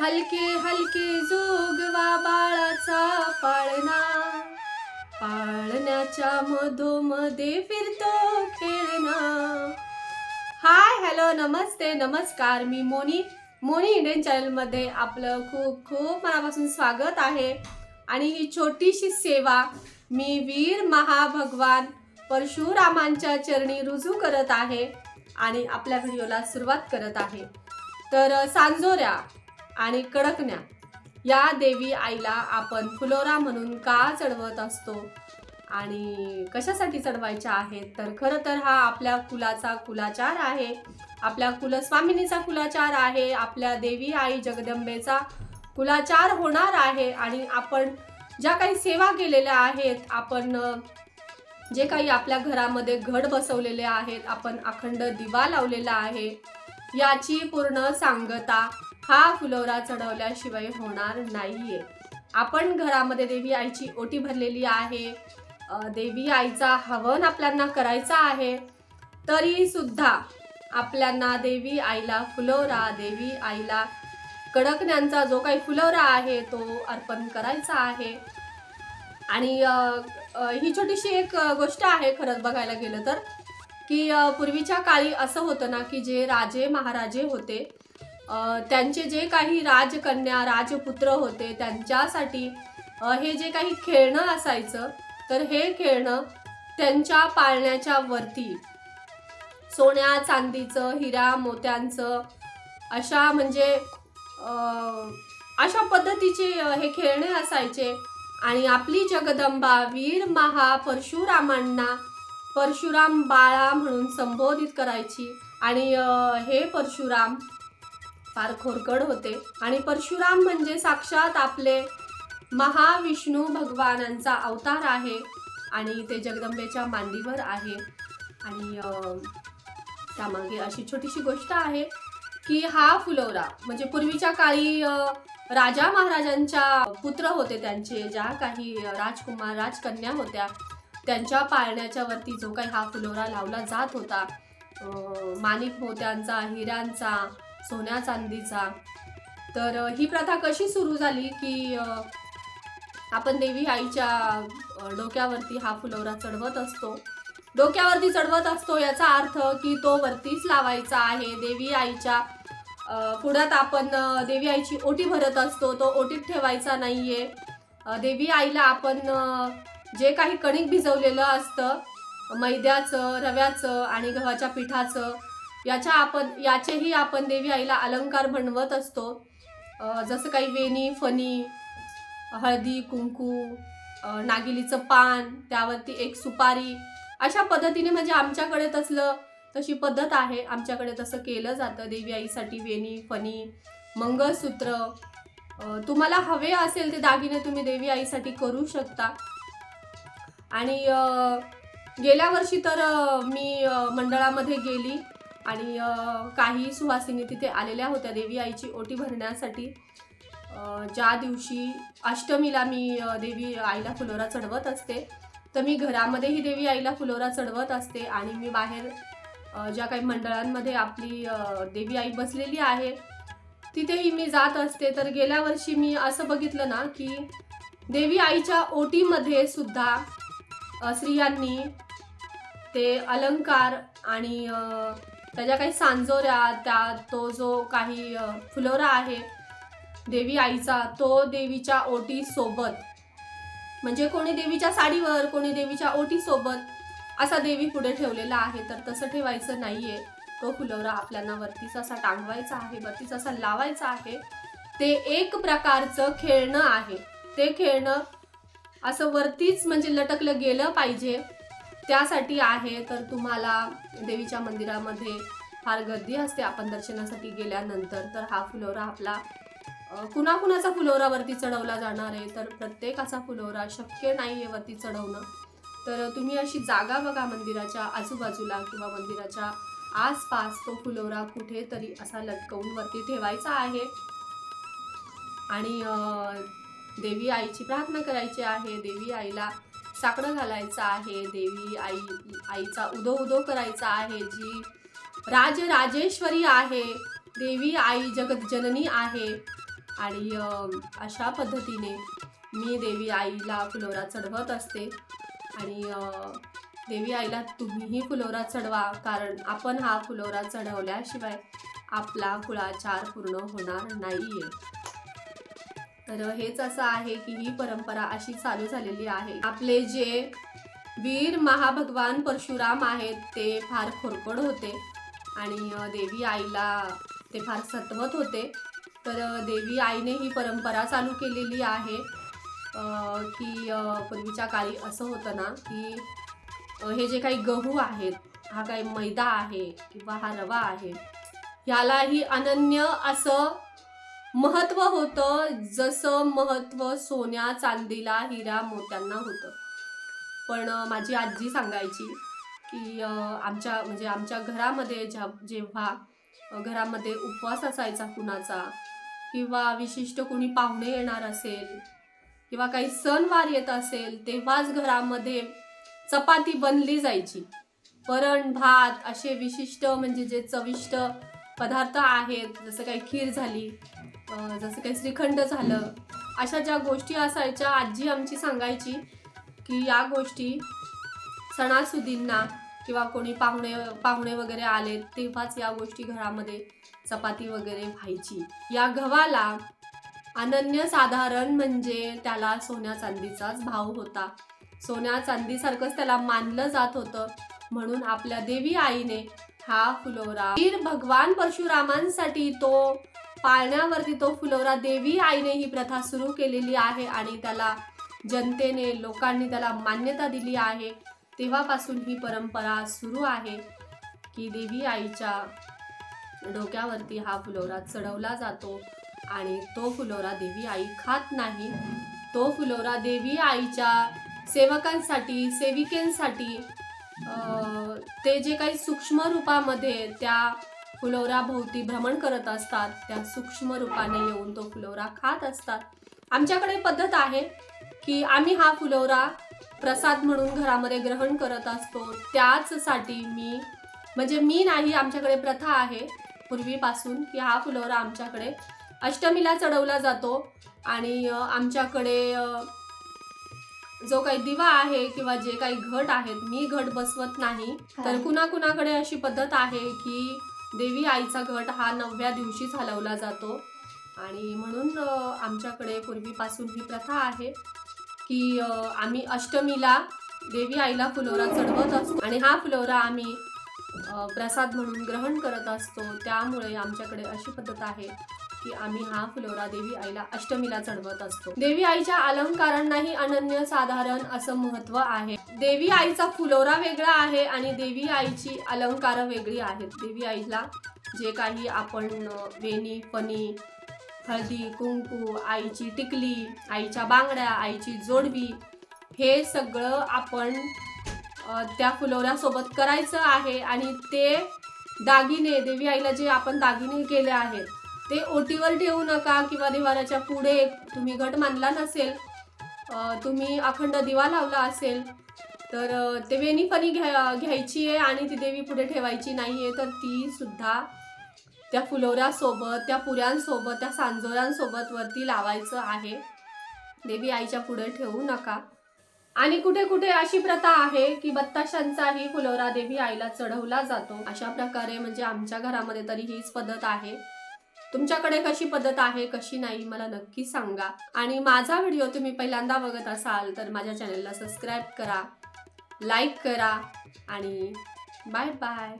हलके हलके जोगवा बाळाचा पाळणा. पाळण्याच्या मधोमध्ये फिरतो खेळणा. हाय हॅलो नमस्ते नमस्कार मी मोनी. मोनी इंडियन चॅनलमध्ये आपलं खूप खूप मनापासून स्वागत आहे. आणि ही छोटीशी सेवा मी वीर महाभगवान परशुरामांच्या चरणी रुजू करत आहे आणि आपल्या व्हिडिओला सुरुवात करत आहे. तर सांजोऱ्या आणि कडकण्या. या देवी आईला आपण फुलोरा म्हणून का चढवत असतो? आणि कशासाठी चढवायच्या आहेत? तर खरं तर हा आपल्या कुलाचा कुलाचार आहे. आपल्या कुलस्वामिनीचा कुलाचार आहे. आपल्या देवी आई जगदंबेचा कुलाचार होणार आहे. आणि आपण ज्या काही सेवा केलेल्या आहेत आपण जे काही आपल्या घरामध्ये घड बसवलेले आहेत आपण अखंड दिवा लावलेला आहे याची पूर्ण सांगता हा फुलवरा चढवल्याशिवाय होणार नाहीये. आपण घरामध्ये देवी आईची ओटी भरलेली आहे. देवी आईचा हवन आपल्यांना करायचा आहे. तरी सुद्धा आपल्यांना देवी आईला फुलवरा देवी आईला कडकण्यांचा जो काही फुलवरा आहे तो अर्पण करायचा आहे. आणि ही छोटीशी एक गोष्ट आहे खरंच बघायला गेलं तर की पूर्वीच्या काळी असं होतं ना की जे राजे महाराजे होते त्यांचे जे काही राजकन्या राजपुत्र होते त्यांच्यासाठी हे जे काही खेळणं असायचं तर हे खेळणं त्यांच्या पाळण्याच्या वरती. सोन्या चांदीचं हिरा मोत्यांचं अशा म्हणजे अशा पद्धतीचे हे खेळणे असायचे. आणि आपली जगदंबा वीर महा परशुरामांना परशुराम बाळा म्हणून संबोधित करायची. आणि हे परशुराम फार खोरकड होते. आणि परशुराम म्हणजे साक्षात आपले महाविष्णू भगवानांचा अवतार आहे. आणि ते जगदंबेच्या मांडीवर आहे. आणि त्यामागे अशी छोटीशी गोष्ट आहे की हा फुलवरा म्हणजे पूर्वीच्या काळी राजा महाराजांच्या पुत्र होते त्यांचे ज्या काही राजकुमार राजकन्या होत्या त्यांच्या पाळण्याच्या वरती जो काही हा फुलोरा लावला जात होता. माणिक मोत्यांचा हिऱ्यांचा सोन्या चांदीचा. तर ही प्रथा कशी सुरू झाली की आपण देवी आईच्या डोक्यावरती हा फुलवरा चढवत असतो? डोक्यावरती चढवत असतो याचा अर्थ की तो वरतीच लावायचा आहे. देवी आईच्या पुढ्यात आपण देवी आईची ओटी भरत असतो. तो ओटीत ठेवायचा नाहीये. देवी आईला आपण जे काही कणिक भिजवलेलं असतं मैद्याचं रव्याचं आणि गव्हाच्या पिठाचं याच्या आपण याचेही आपण देवी आईला अलंकार बनवत असतो. जसं काही वेणी फणी हळदी कुंकू नागिलीचं पान त्यावरती एक सुपारी. अशा पद्धतीने म्हणजे आमच्याकडे तसलं तशी पद्धत आहे. आमच्याकडे तसं केलं जातं. देवी आईसाठी वेणी फणी मंगळसूत्र. तुम्हाला हवे असेल ते दागिने तुम्ही देवी आईसाठी करू शकता. आणि गेल्या वर्षी तर मी मंडळामध्ये गेली. आणि काही सुवासिनी तिथे आलेल्या होत्या देवी आईची ओटी भरण्यासाठी. ज्या दिवशी अष्टमीला मी देवी आईला फुलोरा चढवत असते तर मी घरामध्येही देवी आईला फुलोरा चढवत असते आणि मी बाहेर ज्या काही मंडळांमध्ये आपली देवी आई बसलेली आहे तिथेही मी जात असते. तर गेल्या वर्षी मी असं बघितलं ना की देवी आईच्या ओटीमध्ये सुद्धा स्त्रियांनी ते अलंकार आणि त्याच्या काही सांजोऱ्या त्या तो जो काही फुलोरा आहे देवी आईचा तो देवीच्या ओटी सोबत म्हणजे कोणी देवीच्या साडीवर कोणी देवीच्या ओटी सोबत असा देवी पुढे ठेवलेला आहे. तर तसं ठेवायचं नाहीये. तो फुलोरा आपल्याला वरतीच असा टांगवायचा आहे वरतीच असा लावायचा आहे. ते एक प्रकारचं खेळणं आहे. ते खेळणं असं वरतीच म्हणजे लटकलं गेलं पाहिजे. त्यासाठी आहे तर तुम्हाला देवीच्या मंदिरामध्ये फार गर्दी असते आपण दर्शनासाठी गेल्यानंतर. तर हा फुलोरा आपला कुणाकुणाचा फुलोरावरती चढवला जाणार आहे? तर प्रत्येकाचा फुलोरा शक्य नाही आहे वरती चढवणं. तर तुम्ही अशी जागा बघा मंदिराच्या आजूबाजूला किंवा मंदिराच्या आसपास. तो फुलोरा कुठेतरी असा लटकवून वरती ठेवायचा आहे. आणि देवी आईची प्रार्थना करायची आहे. देवी आईला साकडं घालायचं आहे देवी आई आईचा उदो उदो करायचा आहे जी राजराजेश्वरी आहे देवी आई जगत जननी आहे. आणि अशा पद्धतीने मी देवी आईला फुलोरा चढवत असते. आणि देवी आईला तुम्हीही फुलोरा चढवा कारण आपण हा फुलोरा चढवल्याशिवाय आपला कुळाचार पूर्ण होणार नाही आहे तर हेच असं आहे की ही परंपरा अशी चालू झालेली आहे. आपले जे वीर महाभगवान परशुराम आहेत ते फार खोरकड होते आणि देवी आईला ते फार सतवत होते. तर देवी आईने ही परंपरा चालू केलेली आहे की पूर्वीच्या काळी असं होतं ना की हे जे काही गहू आहेत हा काही मैदा आहे किंवा हा रवा आहे ह्यालाही अनन्य असं महत्त्व होतं जसं महत्त्व सोन्या चांदीला हिरा मोत्यांना होतं. पण माझी आजी सांगायची की आमच्या म्हणजे आमच्या घरामध्ये ज्या जेव्हा घरामध्ये उपवास असायचा कुणाचा किंवा विशिष्ट कोणी पाहुणे येणार असेल किंवा काही सणवार येत असेल तेव्हाच घरामध्ये चपाती बनली जायची. वरण भात असे विशिष्ट म्हणजे जे चविष्ट पदार्थ आहेत जसं काही खीर झाली जसं काही श्रीखंड झालं अशा ज्या गोष्टी असायच्या आजी आमची सांगायची की या गोष्टी सणासुदींना किंवा कोणी पाहुणे पाहुणे वगैरे आले तेव्हाच या गोष्टी घरामध्ये चपाती वगैरे व्हायची. या गव्हाला अनन्य साधारण म्हणजे त्याला सोन्या चांदीचाच भाव होता. सोन्या चांदीसारखंच त्याला मानलं जात होतं. म्हणून आपल्या देवी आईने हा फुलोरा भगवान परशुरामांसाठी तो पाळण्यावरती तो फुलवरा देवी आईने ही प्रथा सुरू केलेली आहे आणि त्याला जनतेने लोकांनी त्याला मान्यता दिली आहे. तेव्हापासून ही परंपरा सुरू आहे की देवी आईच्या डोक्यावरती हा फुलोरा चढवला जातो आणि तो फुलोरा देवी आई खात नाही. तो फुलोरा देवी आईच्या सेवकांसाठी सेविकेंसाठी ते जे काही सूक्ष्म रूपामध्ये त्या फुलोरा भोवती भ्रमण करत असतात. त्या सूक्ष्म रूपाने येऊन तो फुलोरा खात असतात. आमच्याकडे पद्धत आहे की आम्ही हा फुलोरा प्रसाद म्हणून घरामध्ये ग्रहण करत असतो. त्याचसाठी मी म्हणजे मी नाही आमच्याकडे प्रथा आहे पूर्वीपासून की हा फुलोरा आमच्याकडे अष्टमीला चढवला जातो. आणि आमच्याकडे जो काही दिवा आहे किंवा जे काही घट आहेत मी घट बसवत नाही. तर कुणाकुणाकडे अशी पद्धत आहे की देवी आईचा घट हा नवव्या दिवशीच हलवला जातो. आणि म्हणून आमच्याकडे पूर्वीपासून ही प्रथा आहे की आम्ही अष्टमीला देवी आईला फुलोरा चढवत असतो. आणि हा फुलोरा आम्ही प्रसाद म्हणून ग्रहण करत असतो. त्यामुळे आमच्याकडे अशी पद्धत आहे. की आम्ही हा फुलोरा देवी आईला अष्टमीला चढवत असतो. देवी आईच्या अलंकारांनाही अनन्य साधारण असं महत्त्व आहे. देवी आईचा फुलोरा वेगळा आहे आणि देवी आईची अलंकार वेगळी आहेत. देवी आईला जे काही आपण वेणी फणी हळदी कुंकू आईची टिकली आईच्या बांगड्या आईची जोडवी हे सगळं आपण त्या फुलोऱ्यासोबत करायचं आहे आणि ते दागिने देवी आईला जे आपण दागिने केले आहेत ते ओटीवर ठेवू नका किंवा दिवाराच्या पुढे तुम्ही घट मानला नसेल तुम्ही अखंड दिवा लावला असेल तर ते वेणी फणी घ्या घ्यायची आहे आणि ती देवी पुढे ठेवायची नाही आहे तर ती सुद्धा त्या फुलोऱ्यासोबत त्या पुऱ्यांसोबत त्या सांजोऱ्यांसोबत वरती लावायचं आहे. देवी आईच्या पुढे ठेवू नका. आणि कुठे कुठे अशी प्रथा आहे की बत्ताशांचाही फुलोरा देवी आईला चढवला जातो. अशा प्रकारे म्हणजे आमच्या घरामध्ये तरी हीच पद्धत आहे. तुमच्याकडे कशी पद्धत आहे कशी नाही मला नक्की सांगा. आणि माझा व्हिडिओ तुम्ही पहिल्यांदा बघत असाल तर माझ्या चॅनलला सबस्क्राईब करा लाईक करा आणि बाय बाय.